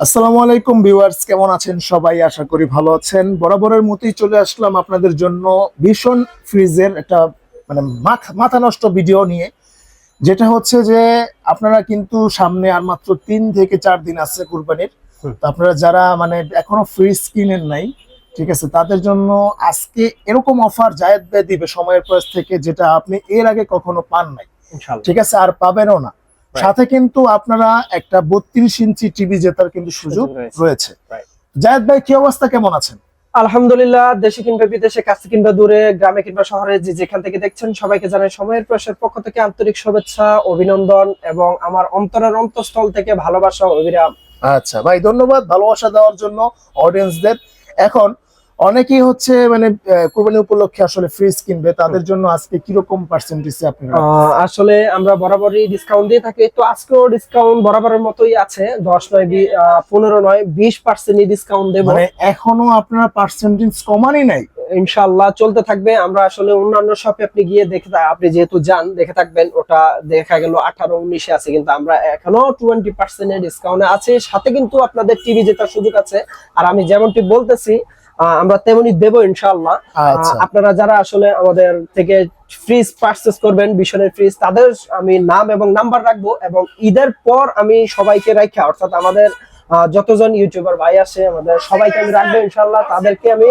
আসসালামু আলাইকুম ভিউয়ার্স কেমন আছেন সবাই? আশা করি ভালো আছেন। বরাবরের মতোই চলে আসলাম আপনাদের জন্য ভীষণ ফ্রিজের একটা মানে মাথা নষ্ট ভিডিও নিয়ে যেটা হচ্ছে যে আপনারা কিন্তু সামনে আর মাত্র তিন থেকে চার দিন আছে কুরবানির। আপনারা যারা মানে এখনও ফ্রিজ কিনেন নাই ঠিক আছে তাদের জন্য আজকে এরকম অফার জায়েদ ভাই দিবে সময়ের প্রয়াস থেকে যেটা আপনি এর আগে কখনো পান নাই। ঠিক আছে আর পাবেনও না. সাথে কিন্তু আপনারা একটা বত্রিশ ইঞ্চি টিভি জেতার কিন্তু সুযোগ রয়েছে। জায়েদ ভাই কি অবস্থা? কেমন আছেন? আলহামদুলিল্লাহ দেশে কিংবা বিদেশে কাছে কিংবা দূরে গ্রামে কিংবা শহরে যে যেখান থেকে দেখছেন সবাইকে জানাই সময়ের প্রয়াসের পক্ষ থেকে আন্তরিক শুভেচ্ছা অভিনন্দন এবং আমার অন্তরের অন্তঃস্থল থেকে ভালোবাসা অভিরাম। আচ্ছা ভাই ধন্যবাদ ভালোবাসা দেওয়ার জন্য অডিয়েন্সদের এখন অনেকেই হচ্ছে মানে কুরবানি উপলক্ষে আসলে ফ্রিজ কিনবে তাদের জন্য আজকে কীরকম পার্সেন্টেজে আপনি রাখবেন? আহ, আসলে আমরা বরাবরই ডিসকাউন্ট দিয়ে থাকি। তো আজকেও ডিসকাউন্ট বরাবরের মতোই আছে। দশ নয় পনেরো নয় বিশ পার্সেন্টই ডিসকাউন্ট দেবো। মানে এখনও আপনারা পার্সেন্টেজ কমানি নাই? ইনশাআল্লাহ চলতে থাকবে। আমরা আসলে অন্যান্য শপে আপনি গিয়ে দেখে আপনি যেহেতু যান দেখে থাকবেন ওটা দেখা গেল আঠারো উনিশে আছে। কিন্তু আমরা এখনও টোয়েন্টি পার্সেন্টের ডিসকাউন্টে আছে। সাথে কিন্তু আপনাদের টিভি জেতার সুযোগ আছে। আর আমি যেমনটি বলতেছি আমরা তেমনি দেবো ইনশাআল্লাহ। আচ্ছা। আপনারা যারা আসলে আমাদের থেকে ফ্রিজ পারচেস করবেন বিশনের ফ্রিজ তাদের আমি নাম এবং নাম্বার রাখব এবং ঈদের পর আমি সবাইকে রাখা অর্থাৎ আমাদের যতজন ইউটিউবার ভাই আছে আমাদের সবাইকে আমি রাখব ইনশাল্লাহ তাদেরকে আমি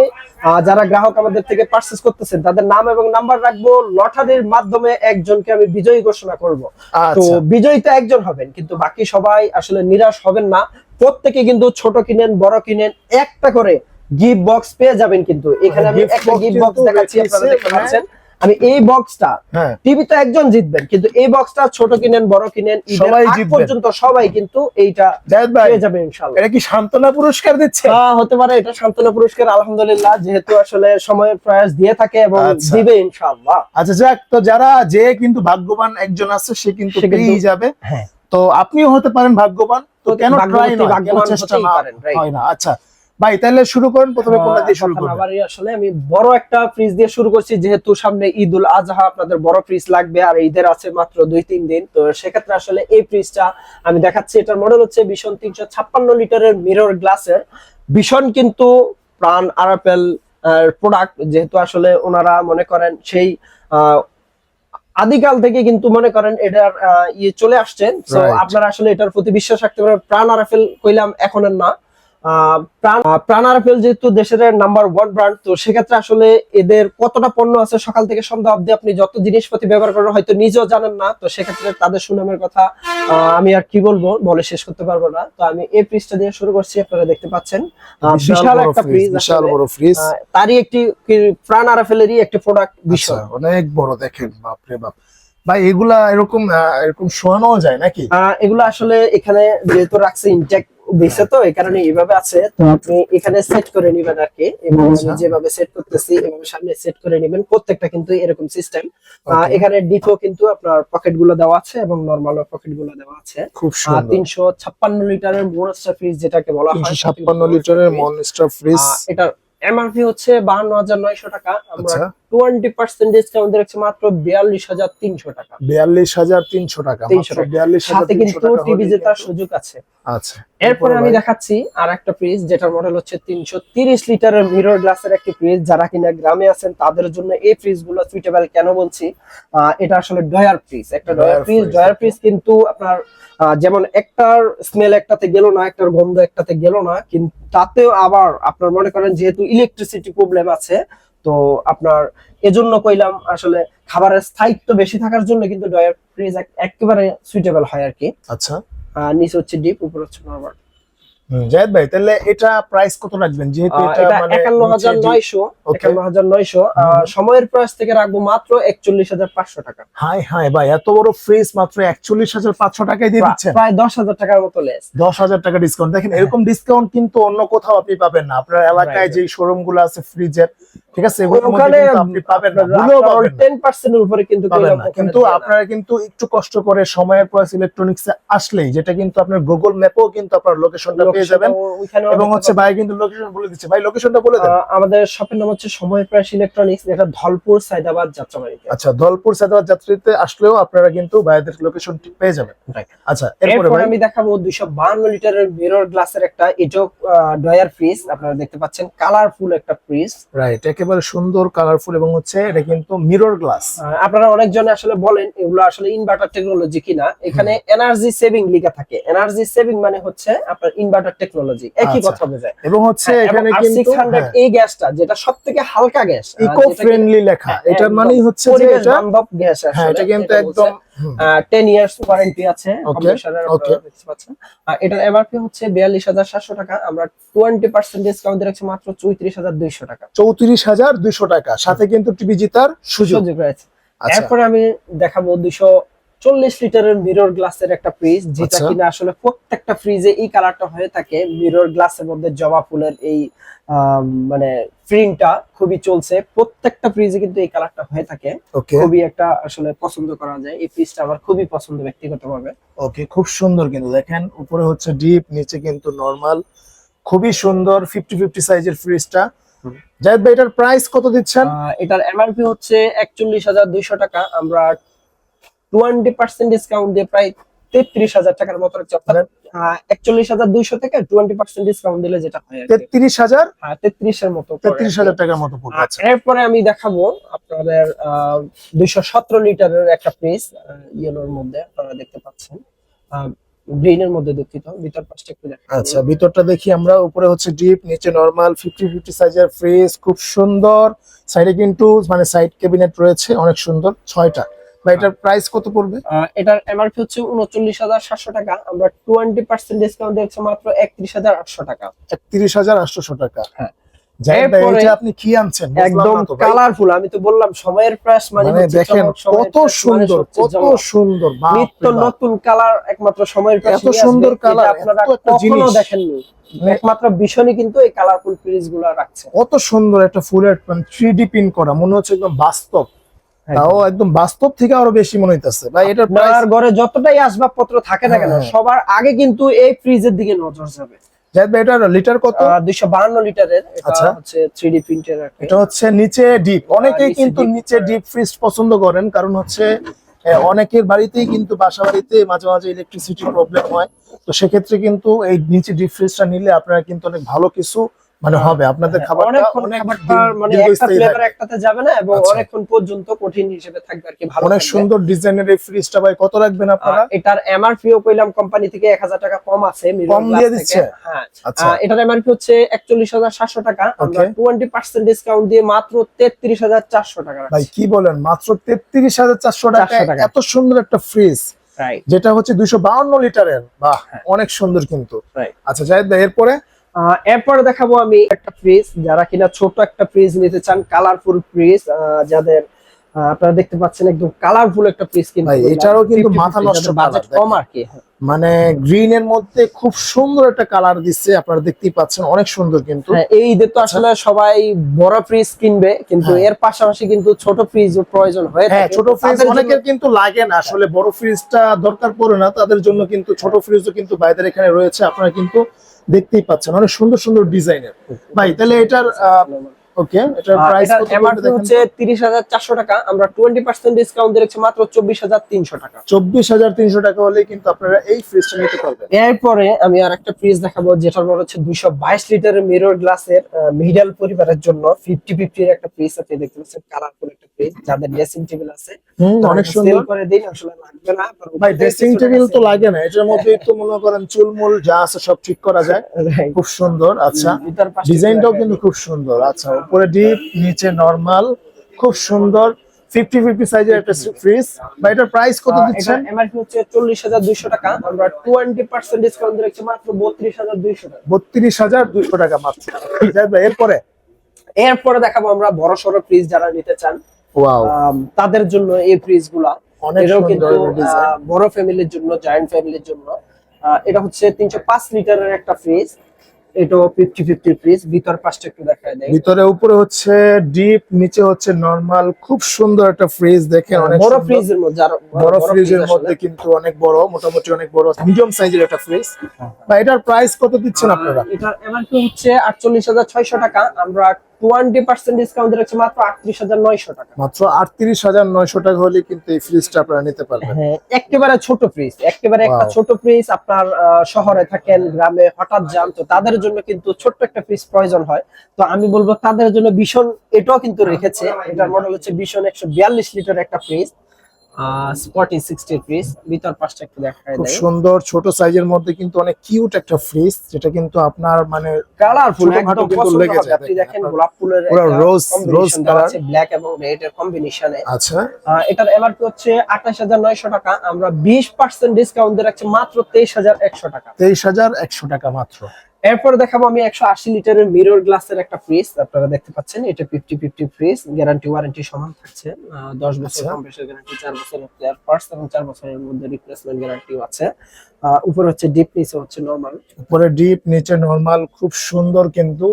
যারা গ্রাহক আমাদের থেকে পারচেস করতেছেন তাদের নাম এবং নাম্বার রাখব। লটারির মাধ্যমে একজনকে আমি বিজয়ী ঘোষণা করব। তো আচ্ছা। বিজয়ী তো একজন হবেন কিন্তু বাকি সবাই আসলে নিরাশ হবেন না। প্রত্যেকে কিন্তু ছোট কিনেন বড় কিনেন একটা করে গিফট বক্স পেয়ে যাবেন কিন্তু। এখানে আমি একটা গিফট বক্স দেখাচ্ছি আপনারা দেখতে। পাচ্ছেন। আমি এই বক্সটা টিভি তো একজন জিতবেন কিন্তু এই বক্সটা ছোট কিনেন বড় কিনেন সবাই পর্যন্ত সবাই কিন্তু এইটা পেয়ে যাবেন ইনশাআল্লাহ। এটা কি সান্ত্বনা পুরস্কার দিচ্ছে? হ্যাঁ, হতে পারে এটা সান্ত্বনা পুরস্কার আলহামদুলিল্লাহ যেহেতু আসলে সময়ের প্রয়াস দিয়ে থাকে এবং আচ্ছা। দিবে ইনশাআল্লাহ। আচ্ছা যাক তো যারা যে কিন্তু ভাগ্যবান একজন আছে সে কিন্তু পেয়েই যাবে। হ্যাঁ। তো আপনিও হতে পারেন ভাগ্যবান। তো কেন ট্রাই কেন ভাগ্যবান চেষ্টা না. হয় না? আচ্ছা ভাই তাহলে শুরু করেন প্রথমে কোনটা দিয়ে শুরু করবেন? বাড়িয়ে আসলে আমি বড় একটা ফ্রিজ দিয়ে শুরু করছি যেহেতু সামনে ঈদ উল আজহা আপনাদের বড় ফ্রিজ লাগবে আর ঈদের আছে মাত্র দুই তিন দিন। তো সেক্ষেত্রে আসলে এই ফ্রিজটা আমি দেখাচ্ছি এটার মডেল হচ্ছে ভীষণ তিনশো ছাপ্পান্ন লিটারের মিরর গ্লাসের ভীষণ কিন্তু প্রাণ আরাপেল প্রোডাক্ট যেহেতু আসলে ওনারা মনে করেন সেই আহ, আদিকাল থেকে কিন্তু মনে করেন এটার আহ, ইয়ে চলে আসছেন তো আপনারা আসলে এটার প্রতি বিশ্বাস রাখতে পারেন প্রাণ আরাফেল কইলাম এখন আর না। আহ, প্রাণ আহ, যেহেতু দেশের নাম্বার ওয়ান ব্র্যান্ড তো সেক্ষেত্রে আসলে এদের কতটা পণ্য আছে? সকাল থেকে সন্ধ্যা অবধি আপনি যত জিনিসপাতি ব্যবহার করেন হয়তো নিজেও জানেন না। তো সেক্ষেত্রে তাদের সুনামের কথা আমি আর কি বলব বলে শেষ করতে পারব না। তো আমি এই ফ্রিজটা দিয়ে শুরু করছি আপনারা দেখতে পাচ্ছেন। বিশাল একটা ফ্রিজ বিশাল বড় ফ্রিজ তারই একটি কি- প্রাণ আরাফেলেরই একটি প্রোডাক্ট আচ্ছা বিষয় অনেক বড় দেখেন বাপ রে বাপ। ভাই এগুলা এরকম এরকম শোয়ানো যায় নাকি? এগুলো আসলে এখানে যেহেতু রাখছে ইনটেক দিছে তো এই কারণে এইভাবে আছে। তো আপনি এখানে সেট করে নিবেন আর কি। এবং আচ্ছা। যেভাবে সেট করতেছি এবং সামনে সেট করে নিবেন প্রত্যেকটা কিন্তু এরকম সিস্টেম. এখানে ডিপো কিন্তু আপনার পকেটগুলো দেওয়া আছে এবং নর্মাল পকেটগুলো দেওয়া আছে। খুব সুন্দর। তিনশো ছাপ্পান্ন লিটারের মোনস্টার ফ্রিজ যেটাকে বলা হয় তিনশো ছাপ্পান্ন লিটারের মনস্টার ফ্রিজ এটার এমআরপি হচ্ছে বাহান্ন হাজার নয়শো টাকা। আমরা আচ্ছা। টোয়েন্টি পার্সেন্ট ডিসকাউন্ট দিচ্ছি মাত্র বিয়াল্লিশ হাজার তিনশো টাকা। বিয়াল্লিশ হাজার তিনশো টাকা বিয়াল্লিশ সাথে কিন্তু টাকা টিভি জেতার সুযোগ আছে। আচ্ছা। এরপরে আমি দেখাচ্ছি আর একটা ফ্রিজ যেটার মডেল হচ্ছে তিনশো তিরিশ লিটারের মিরর গ্লাসের একটি ফ্রিজ যারা কিনা গ্রামে আছেন তাদের জন্য এই ফ্রিজগুলো সুইটেবল কেন বলছি? এটা আসলে ডয়ার ফ্রিজ একটা ডয়ার ফ্রিজ ডয়ার ফ্রিজ কিন্তু আপনার যেমন একটার স্মেল একটাতে গেল না একটার গন্ধ একটাতে গেল না কিন্তু তাতেও আবার আপনার মনে করেন যেহেতু ইলেকট্রিসিটি প্রবলেম আছে তো আপনার এজন্য কইলাম আসলে খাবারের স্থায়িত্ব বেশি থাকার জন্য কিন্তু ডয়ার ফ্রিজ একেবারে সুইটেবল হয় আর কি। আচ্ছা। নিচে হচ্ছে ডিপ উপর হচ্ছে নরমাল জায়েদ ভাই তাহলে এটা প্রাইস কত রাখবেন? যেহেতু এটা মানে একান্ন হাজার নিচে নয়শো Okay. একান্ন হাজার নয়শো হুম। সময়ের প্রাইস থেকে রাখব মাত্র একচল্লিশ হাজার পাঁচশো টাকা। হাই হাই ভাই এত বড় ফ্রিজ মাত্র একচল্লিশ হাজার পাঁচশো টাকায় দিয়ে দিচ্ছেন? প্রায় দশ হাজার টাকার মতো লেস দশ হাজার টাকা ডিসকাউন্ট দেখেন এরকম ডিসকাউন্ট কিন্তু অন্য কোথাও আপনি পাবেন না। আপনার এলাকায়. যে শোরুমগুলো আছে ফ্রিজের ঠিক আছে? ওখানে আপনি পাবেন না। ভুলেও পাবেন না। টেন পার্সেন্টের উপরে কিন্তু কিন্তু আপনারা কিন্তু একটু কষ্ট করে সময়ের প্রয়াস ইলেকট্রনিক্স আসলেই যেটা কিন্তু আপনার গুগল ম্যাপেও কিন্তু আপনার লোকেশনটা পেয়ে যাবেন। এবং হচ্ছে ভাই কিন্তু লোকেশন বলে দিচ্ছে। ভাই লোকেশনটা বলে দেন। আমাদের শপের নাম হচ্ছে সময় প্রাস ইলেকট্রনিক্স এটা ধলপুর সাইদাবাদ যাত্রাবাড়িতে। আচ্ছা দলপুর সাদাবাদ যাত্রীতে আসলেও আপনারা কিন্তু ভাইদের লোকেশনটি পেয়ে যাবেন। আচ্ছা এরপরে আমি দেখাবো দুইশো বাহান্ন লিটারের মিরর গ্লাসের একটা এটো ডয়ার ফ্রিজ আপনারা দেখতে পাচ্ছেন। কালারফুল একটা ফ্রিজ রাইট একেবারে সুন্দর কালারফুল এবং হচ্ছে এটা কিন্তু মিরর গ্লাস আপনারা অনেকজনে আসলে বলেন এগুলো আসলে ইনভার্টার টেকনোলজি কিনা। এখানে এনার্জি সেভিং লেখা থাকে। এনার্জি সেভিং মানে হচ্ছে আপনার ইনভার্টার টেকনোলজি একই আচ্ছা। কথা বোঝায়। এবং হচ্ছে এখানে কিন্তু সিক্স হান্ড্রেড এই গ্যাসটা যেটা সব থেকে হালকা গ্যাস ইকো ফ্রেন্ডলি লেখা। হ্যাঁ, এটার মানেই হচ্ছে যে এটা গ্যাস হ্যাঁ এটা কিন্তু একদম টেন ইয়ার্স ওয়ারেন্টি আছে okay. দেখতে পাচ্ছেন। এটার এমআরপি হচ্ছে বিয়াল্লিশ হাজার সাতশো টাকা। আমরা টোয়েন্টি পার্সেন্ট ডিসকাউন্ট রাখছি মাত্র চৌত্রিশ হাজার দুইশো টাকা। চৌত্রিশ হাজার দুইশো টাকা। সাথে কিন্তু টিভি জিতার সুযোগ। সুযোগ রয়েছে। আচ্ছা। এরপরে আমি দেখাবো দুইশো চল্লিশ লিটারের মিরর গ্লাসের একটা ফ্রিজ যেটা আচ্ছা। কিনা আসলে প্রত্যেকটা ফ্রিজে এই কালারটা হয়ে থাকে। মিরর গ্লাসের মধ্যে জবা ফুলের এই মানে প্রিন্টটা খুবই চলছে। প্রত্যেকটা ফ্রিজে কিন্তু এই কালারটা হয়ে থাকে। খুবই একটা আসলে পছন্দ করা যায়। এই ফ্রিজটা আমার খুবই পছন্দ ব্যক্তিগতভাবে। ওকে খুব সুন্দর কিন্তু। দেখেন উপরে হচ্ছে ডিপ নিচে কিন্তু নরমাল খুবই সুন্দর ফিফটি ফিফটি সাইজের ফ্রিজটা। জাহিদ ভাই এটার প্রাইস কত দিচ্ছেন? এটার এমআরপি হচ্ছে একচল্লিশ হাজার দুইশো টাকা। আমরা টোয়েন্টি পার্সেন্ট ডিসকাউন্ট দিয়ে প্রায় তেত্রিশ হাজার টাকার মতো রাখছি অর্থাৎ একচল্লিশ হাজার দুইশো থেকে টোয়েন্টি পার্সেন্ট ডিসকাউন্ট দিলে যেটা হয় তেত্রিশ হাজার? তেত্রিশের মতো তেত্রিশ হাজার টাকার মতো আচ্ছা। এরপরে আমি দেখাবো আপনাদের দুইশো সতেরো লিটারের একটা ফ্রিজ ইয়েলোর মধ্যে আপনারা দেখতে পাচ্ছেন। গ্রিনের মধ্যে দুঃখিত ভিতর পাশটা একটু দেখা আচ্ছা ভিতরটা দেখি আমরা উপরে হচ্ছে ডিপ নিচে নরমাল ফিফটি ফিফটি সাইজের ফ্রিজ খুব সুন্দর। সাইডে কিন্তু মানে সাইড ক্যাবিনেট রয়েছে অনেক সুন্দর ছয়টা। বা এটার প্রাইস কত পড়বে? এটার এমআরপি হচ্ছে উনচল্লিশ হাজার সাতশো টাকা। আমরা টোয়েন্টি পার্সেন্ট ডিসকাউন্ট দিচ্ছি মাত্র একত্রিশ হাজার আটশো টাকা। একত্রিশ হাজার আটশোশো টাকা। হ্যাঁ। আপনি কি আনছেন? একদম। কালারফুল আমি তো বললাম সময়ের প্রাস মানে মানে দেখেন কত মানে সুন্দর কত সুন্দর নিত্য নতুন কালার একমাত্র সময়ের প্রাস এত সুন্দর colour, আপনারা কখনো। দেখেননি। একমাত্র ভীষণই কিন্তু এই কালারফুল ফ্রিজগুলো রাখছে। কত সুন্দর একটা ফুলের থ্রি ডি প্রিন্ট করা মনে হচ্ছে একদম বাস্তব। তাও একদম বাস্তব থেকে আরও বেশি মনে হইতেছে। ভাই প্রাইস আপনার ঘরে যতটাই আসবাবপত্র থাকে না কেন হ্যাঁ, হ্যাঁ। সবার আগে কিন্তু এই ফ্রিজের দিকে নজর যাবে। জাহিদ ভাই এটার লিটার কত? দুইশো বাহান্ন লিটারের। এটা। হচ্ছে থ্রি প্রিন্টের এটা হচ্ছে নিচে ডিপ অনেকেই কিন্তু নিচে ডিপ ফ্রিজ পছন্দ করেন কারণ হচ্ছে অনেকের বাড়িতেই কিন্তু বাসা বাড়িতে মাঝে মাঝে ইলেকট্রিসিটি প্রবলেম হয়। তো সেক্ষেত্রে কিন্তু এই নিচে ডিপ ফ্রিজটা নিলে আপনারা কিন্তু অনেক ভালো কিছু মানে হবে আপনাদের খাবারটা হ্যাঁ, অনেকক্ষণ অনেক খাবারটা মানে একটা ফ্লেভার। একটাতে যাবে না এবং আচ্ছা। অনেকক্ষণ পর্যন্ত কঠিন হিসেবে থাকবে আর কি ভালো অনেক। সুন্দর ডিজাইনের এই ফ্রিজটা ভাই কত রাখবেন আপনারা এটার এমআরপিও কইলাম কোম্পানি থেকে এক হাজার টাকা কম আছে কম দিয়ে। দিচ্ছে? হ্যাঁ আচ্ছা এটার এমআরপি হচ্ছে একচল্লিশ হাজার সাতশো টাকা আমরা Okay. টোয়েন্টি পার্সেন্ট ডিসকাউন্ট দিয়ে মাত্র তেত্রিশ হাজার চারশো টাকা ভাই কি বলেন মাত্র তেত্রিশ হাজার চারশো টাকা এত সুন্দর একটা ফ্রিজ যেটা হচ্ছে দুইশো বাউন্ন লিটারের বাহ হ্যাঁ। অনেক সুন্দর কিন্তু. আচ্ছা জাহিদ ভাই এরপরে এরপরে দেখাবো আমি একটা ফ্রিজ যারা কিনা ছোট একটা ফ্রিজ নিতে চান কালারফুল ফ্রিজ যাদের আপনারা দেখতে পাচ্ছেন একদম কালারফুল একটা ফ্রিজ কিন্তু এটারও কিন্তু মাথা নষ্ট বাজেট কম আর কি হ্যাঁ। মানে গ্রিন এর মধ্যে খুব সুন্দর একটা কালার দিচ্ছে আপনারা দেখতেই পাচ্ছেন অনেক সুন্দর কিন্তু। হ্যাঁ, এই ঈদে তো আসলে সবাই বড় ফ্রিজ কিনবে কিন্তু হ্যাঁ। এর পাশাপাশি কিন্তু ছোট ফ্রিজ প্রয়োজন হয়ে হ্যাঁ থাকে। ছোট ফ্রিজ অনেকের কিন্তু লাগে না আসলে বড় ফ্রিজটা দরকার পড়ে না তাদের জন্য কিন্তু ছোট ফ্রিজও কিন্তু বাইদের এখানে রয়েছে আপনারা কিন্তু দেখতেই পাচ্ছেন অনেক সুন্দর সুন্দর ডিজাইনের ভাই তাহলে এটার ওকে এটার প্রাইস কত MRP হচ্ছে তিরিশ হাজার চারশো টাকা আমরা টোয়েন্টি পার্সেন্ট ডিসকাউন্ট দিচ্ছি মাত্র চব্বিশ হাজার তিনশো টাকা। চব্বিশ হাজার তিনশো টাকা হলে কিন্তু আপনারা এই ফ্রিজটা নিতে পারবেন। এরপরে আমি আর একটা ফ্রিজ দেখাবো যেটার মনে হচ্ছে দুইশো বাইশ লিটারের মিরর গ্লাসের মিডল পরিবারের জন্য ফিফটি ফিফটির একটা ফ্রিজ আপনি দেখতে পাচ্ছেন কালারফুল একটা ফ্রিজ যাদের ড্রেসিং টেবিল আছে। অনেক সুন্দর। করে দিন আসলে লাগবে না ভাই ড্রেসিং টেবিল তো লাগে না এটার মধ্যে তো মনে করেন চুলমুল যা আছে সব ঠিক করা যায়. খুব সুন্দর আচ্ছা। ডিজাইনটাও কিন্তু খুব সুন্দর আচ্ছা উপরে ডিপ নিচে নরমাল খুব সুন্দর ফিফটি ফিফটি সাইজের একটা ফ্রিজ বা এটার প্রাইস কত দিচ্ছেন? MRP হচ্ছে চল্লিশ হাজার দুইশো টাকা। আমরা টোয়েন্টি পার্সেন্ট ডিসকাউন্ট দিচ্ছি মাত্র বত্রিশ হাজার দুইশো টাকা। বত্রিশ হাজার দুইশো টাকা মাত্র। এরপরে? এরপরে দেখাবো আমরা বড় সড়ো ফ্রিজ যারা নিতে চান। তাদের জন্য এই ফ্রিজগুলা। অনেক এটাও কিন্তু বড় ফ্যামিলির জন্য জয়েন্ট ফ্যামিলির জন্য। এটা হচ্ছে তিনশো পাঁচ লিটারের একটা ফ্রিজ এটাও 50 50 পিস ভিতর পাশটা একটু দেখায় দেয় ভিতরে উপরে হচ্ছে ডিপ নিচে হচ্ছে নরমাল খুব সুন্দর একটা ফ্রিজ দেখেন অনেক বড় ফ্রিজের মধ্যে আরও বড় ফ্রিজের মধ্যে কিন্তু অনেক বড় মোটামুটি অনেক বড় মিডিয়াম সাইজের একটা ফ্রিজ বা এটার প্রাইস কত দিচ্ছেন আপনারা? এটা এটার এমআরপি হচ্ছে আটচল্লিশ হাজার ছয়শো টাকা। আমরা টোয়েন্টি পার্সেন্ট ডিসকাউন্ট রাখছি মাত্র আটত্রিশ হাজার নয়শো টাকা। মাত্র আটত্রিশ হাজার নয়শো টাকা হলে কিন্তু এই ফ্রিজটা আপনারা নিতে পারবেন। হ্যাঁ একেবারে ছোট ফ্রিজ একেবারে একটা ছোট ফ্রিজ আপনার শহরে থাকেন গ্রামে হঠাৎ যান তো তাদের জন্য কিন্তু ছোট্ট একটা ফ্রিজ প্রয়োজন হয়। তো আমি বলব তাদের জন্য ভীষণ এটাও কিন্তু রেখেছে এটার মডেল হচ্ছে ভীষণ একশো বিয়াল্লিশ লিটার একটা ফ্রিজ স্পটি সিক্সটি ফ্রিজ ভিতর পাশটা একটু খুব সুন্দর ছোট সাইজের মধ্যে কিন্তু অনেক কিউট একটা ফ্রিজ যেটা কিন্তু আপনার মানে কালারফুল একদম কিন্তু লেগে যায়, আপনি দেখেন, গোলাপ ফুলের পুরো rose- rose colour। আছে ব্ল্যাক এবং রেড এর কম্বিনেশনে আচ্ছা। এটার এমআরপি হচ্ছে আঠাশ হাজার নয়শো টাকা। আমরা বিশ পার্সেন্ট ডিসকাউন্ট দিয়ে রাখছি মাত্র তেইশ হাজার একশো টাকা। তেইশ হাজার একশো টাকা মাত্র। এরপর দেখাবো আমি একশো আশি লিটারের মিরর গ্লাসের একটা ফ্রিজ আপনারা দেখতে পাচ্ছেন এটা fifty fifty fridge guarantee warranty সমান থাকছে। দশ বছর আচ্ছা। কম্প্রেসার গ্যারান্টি চার বছরের প্লেয়ার পার্টস এবং চার বছরের মধ্যে রিপ্লেসমেন্ট গ্যারান্টিও আছে। উপরে হচ্ছে ডিপ নিচে হচ্ছে নর্মাল উপরে ডিপ নিচে নর্মাল খুব সুন্দর কিন্তু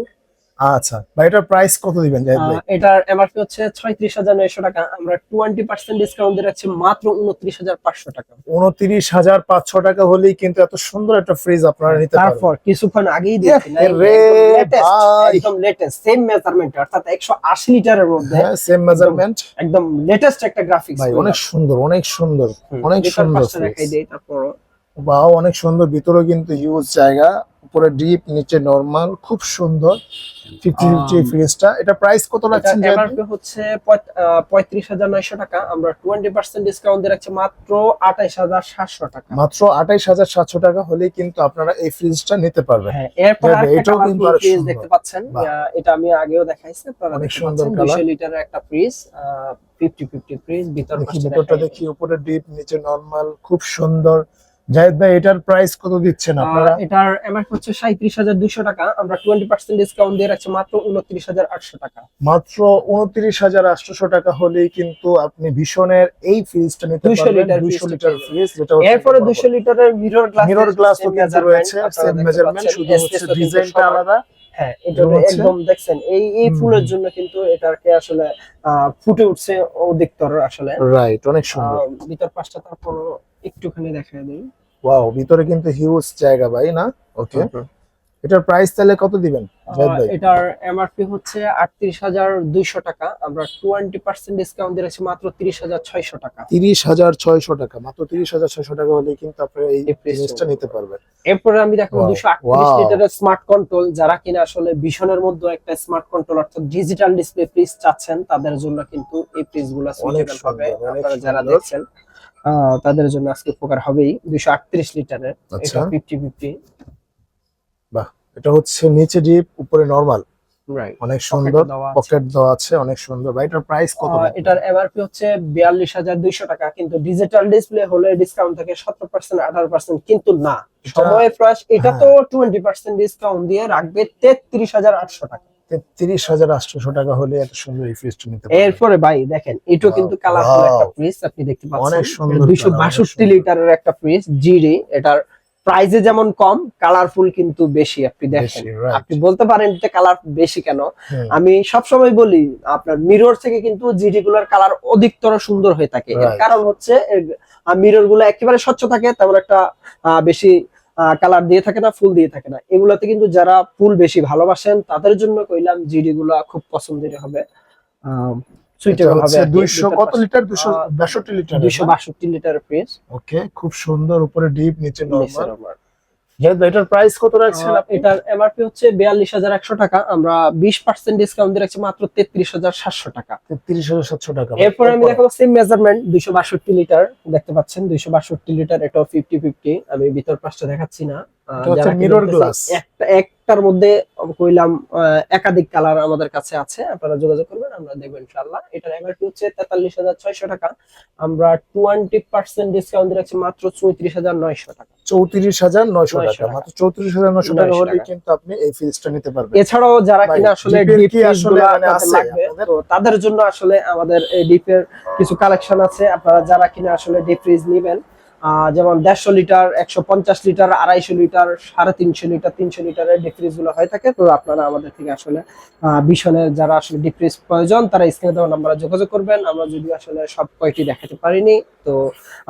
আচ্ছা বা এটার প্রাইস কত দিবেন? জাহিদ ভাই? এটার এমআরপি হচ্ছে ছয়ত্রিশ হাজার নয়শো টাকা। আমরা টোয়েন্টি পার্সেন্ট ডিসকাউন্ট দিয়ে রাখছি মাত্র উনত্রিশ হাজার পাঁচশো টাকা। উনত্রিশ হাজার পাঁচশো টাকা হলেই কিন্তু এত সুন্দর একটা ফ্রিজ আপনারা নিতে পারবেন। তারপর কিছুক্ষণ আগেই দিয়েছি রে একদম ভাই। লেটেস্ট সেম মেজারমেন্ট অর্থাৎ একশো আশি লিটারের মধ্যে হ্যাঁ সেম মেজারমেন্ট একদম লেটেস্ট একটা গ্রাফিক্স ভাই অনেক সুন্দর অনেক সুন্দর অনেক সুন্দর দেখাই দেই তারপর বাও অনেক সুন্দর ভিতরে কিন্তু ইউজ জায়গা। উপরে ডিপ নিচে নরমাল খুব সুন্দর ফিফটি ফিফটি ফ্রিজটা এটা প্রাইস কত রাখছেন হচ্ছে পঁয়ত্রিশ হাজার নয়শো টাকা। আমরা টোয়েন্টি পার্সেন্ট ডিসকাউন্ট দিয়ে রাখছি মাত্র আঠাইশ হাজার সাতশো টাকা। মাত্র আঠাইশ হাজার সাতশো টাকা হলেই কিন্তু আপনারা এই ফ্রিজটা নিতে পারবেন। হ্যাঁ এরপর এটাও কিন্তু সুন্দর। দেখতে পাচ্ছেন। এটা আমি আগেও দেখাইছি আপনারা অনেক সুন্দর 200 লিটারের একটা ফ্রিজ ফিফটি ফিফটি ফ্রিজ ভিতর ভিতরটা দেখি উপরে ডিপ নিচে নরমাল খুব সুন্দর। জাহিদ ভাই এটার প্রাইস কত দিচ্ছেন আপনারা? এটার এমআরপি হচ্ছে সাঁত্রিশ হাজার দুইশো টাকা। আমরা টোয়েন্টি পার্সেন্ট ডিসকাউন্ট দিয়ে রাখছি মাত্র উনত্রিশ হাজার আটশো টাকা। মাত্র উনত্রিশ হাজার আটশোশো টাকা হলেই কিন্তু আপনি ভীষণের এই ফ্রিজটা নিতে 200 পারবেন লিটার দুইশো fridge লিটার পেয়ে ফ্রিজ যেটা হচ্ছে এরপরে বড় দুশো লিটারের মিরর গ্লাস মিরর গ্লাস তো কিন্তু রয়েছে সেম মেজারমেন্ট শুধু হচ্ছে ডিজাইনটা আলাদা। হ্যাঁ এটা একদম দেখছেন এই এই ফুলের জন্য কিন্তু এটাকে আসলে ফুটে উঠছে অধিকতর আসলে। রাইট অনেক সুন্দর। ভিতর পাশটা তারপর একটুখানি দেখা দিই ওয়াও ভিতরে কিন্তু হিউজ জায়গা ভাই না? ওকে এটার প্রাইস তাহলে কত দিবেন ভাই? এটার এমআরপি হচ্ছে আটত্রিশ হাজার দুইশো টাকা। আমরা টোয়েন্টি পার্সেন্ট ডিসকাউন্ট দিয়েছি মাত্র তিরিশ হাজার ছয়শো টাকা। তিরিশ হাজার ছয়শো টাকা মাত্র তিরিশ হাজার ছয়শো টাকা হলে কিন্তু আপনারা এই জিনিসটা নিতে পারবেন। এরপরে আমি দেখাবো Wow, দুশো আটত্রিশ wow. লিটারের স্মার্ট কন্ট্রোল যারা কিনা আসলে ভীষণের মধ্যে একটা স্মার্ট কন্ট্রোল অর্থাৎ ডিজিটাল ডিসপ্লে ফ্রিজ চাচ্ছেন তাদের জন্য কিন্তু এই ফ্রিজগুলো অনেক হবে। আপনারা যারা দেখছেন তাদের জন্য আজকে উপকার হবেই। দুইশো আটত্রিশ লিটারের আচ্ছা। এটা ফিফটি ফিফটি এটা হচ্ছে নিচে ডিপ উপরে নরমাল অনেক সুন্দর দেওয়া আছে। পকেট দেওয়া আছে অনেক সুন্দর। ভাই এটার প্রাইস কত এটার এমআরপি হচ্ছে বিয়াল্লিশ হাজার দুইশো টাকা কিন্তু ডিজিটাল ডিসপ্লে হলে ডিসকাউন্ট থাকে সতেরো পার্সেন্ট আঠারো পার্সেন্ট কিন্তু না। প্রাইস এটা হ্যাঁ। তো টোয়েন্টি পার্সেন্ট ডিসকাউন্ট দিয়ে রাখবে তেত্রিশ হাজার আটশো টাকা। তেত্রিশ হাজার আটশোশো টাকা হলে এত সুন্দর এই ফ্রিজটা নিতে এরপরে ভাই দেখেন এটাও কিন্তু কালারফুল একটা ফ্রিজ আপনি দেখতে পাচ্ছেন। অনেক সুন্দর দুইশো বাষট্টি লিটারের একটা ফ্রিজ জিডি এটার প্রাইসে যেমন কম কালারফুল কিন্তু বেশি আপনি দেখেন। আপনি বলতে পারেন এটা কালার বেশি কেন? আমি সবসময় বলি আপনার মিরর থেকে কিন্তু জিডি গুলার কালার অধিকতর সুন্দর হয়ে থাকে। এর কারণ হচ্ছে মিররগুলো একেবারে স্বচ্ছ থাকে তেমন একটা আহ, বেশি কালার দিয়ে থাকে না ফুল দিয়ে থাকে না। এগুলাতে কিন্তু যারা ফুল বেশি ভালোবাসেন তাদের জন্য কইলাম জিডি গুলা খুব পছন্দের হবে। কত লিটার লিটার? দুইশো বাষট্টি লিটার ওকে খুব সুন্দর উপরে ডিপ নিচে নরমাল জাহিদ এটার প্রাইস কত রাখছেন এটার এমআরপি হচ্ছে বিয়াল্লিশ হাজার একশো টাকা। আমরা বিশ পার্সেন্ট ডিসকাউন্ট দিয়ে রাখছি মাত্র তেত্রিশ হাজার সাতশো টাকা। তেত্রিশ হাজার সাতশো টাকা। এরপরে আমি দেখাবো সেম মেজারমেন্ট দুইশো বাষট্টি লিটার। দেখতে পাচ্ছেন দুইশো বাষট্টি লিটার এটাও ফিফটি ফিফটি আমি ভিতর পাশটা দেখাচ্ছি না। একটা একটার মধ্যে কইলাম একাধিক কালার আমাদের কাছে আছে। আপনারা যোগাযোগ করবেন। আমরা দেখব ইনশাল্লাহ এটার এমআরপি হচ্ছে তেতাল্লিশ হাজার ছয়শো টাকা। আমরা টোয়েন্টি পার্সেন্ট ডিসকাউন্ট রাখছি মাত্র চৌত্রিশ হাজার নয়শো টাকা। চৌত্রিশ হাজার নয়শো টাকা। মাত্র চৌত্রিশ হাজার নয়শো টাকা হলে কিন্তু আপনি এই ফ্রিজটা নিতে পারবেন। এছাড়াও যারা কিনা আসলে ডিপ আসলে মানে আছে তাদের জন্য আসলে আমাদের এই ডিপের কিছু কালেকশন আছে। আপনারা যারা কিনা আসলে ডিপ ফ্রিজ নেবেন যেমন দেড়শো লিটার একশো পঞ্চাশ লিটার আড়াইশো লিটার সাড়ে তিনশো লিটার তিনশো লিটারের ডিফ্রিজগুলো হয়ে থাকে। তো আপনারা আমাদের থেকে আসলে ভীষণের যারা আসলে ডিফ্রিজ প্রয়োজন তারা স্ক্রিনে দেওয়া নাম্বারে যোগাযোগ করবেন। আমরা যদি আসলে সব কয়টি দেখাতে পারিনি তো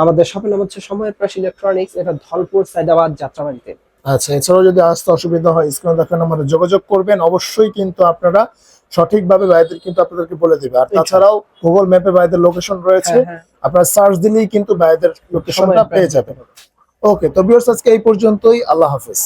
আমাদের শপের নাম হচ্ছে সময়ের প্রাস ইলেকট্রনিক্স এটা ধলপুর সাইদাবাদ যাত্রাবাড়িতে। আচ্ছা এছাড়াও যদি আসতে অসুবিধা হয় স্ক্রিনে দেখানো নাম্বারে যোগাযোগ করবেন। অবশ্যই কিন্তু আপনারা সঠিকভাবে ভাইদের কিন্তু আপনাদেরকে বলে দিবে। আর তাছাড়াও গুগল ম্যাপে ভাইদের লোকেশন রয়েছে। হ্যাঁ। আপনারা সার্চ দিলেই কিন্তু ভাইদের লোকেশনটা পেয়ে যাবেন। ওকে তো বিয়ার্স আজকে এই পর্যন্তই। আল্লাহ হাফেজ।